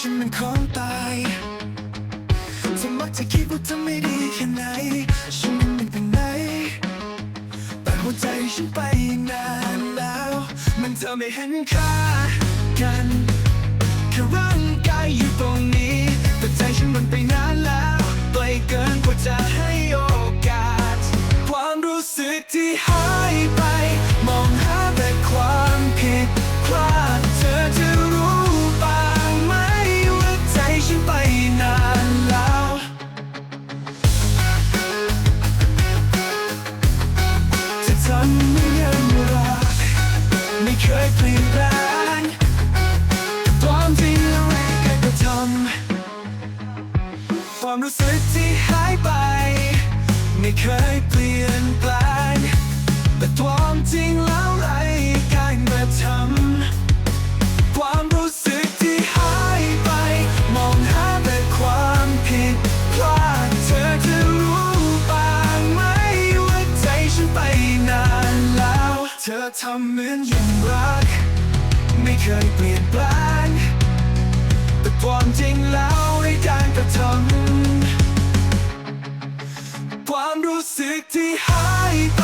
ฉันมันของตายเธอมักจะคิดว่าเธอไม่ดีแค่ไหน ฉันมันไม่เป็นไหน แต่หัวใจฉันไปนานแล้ว มันเธอไม่เห็นค่ากันแค่ร่างกายอยู่ตรงนี้ แต่ใจฉันมันไปนานแล้วไกลเกินกว่าจะให้โอกาส ความรู้สึกที่หา ฉันไม่ยังรักไม่เคยเปลี่ยนแปลงความจริงอะไรก็ทำความรู้สึกที่หายไป ไม่เคยเปลี่ยนแปลง ธอทำเหมือนยังรัก ไม่เคยเปลี่ยนแปลง แต่ความจริงแล้วในการกระทำความรู้สึกที่หายไป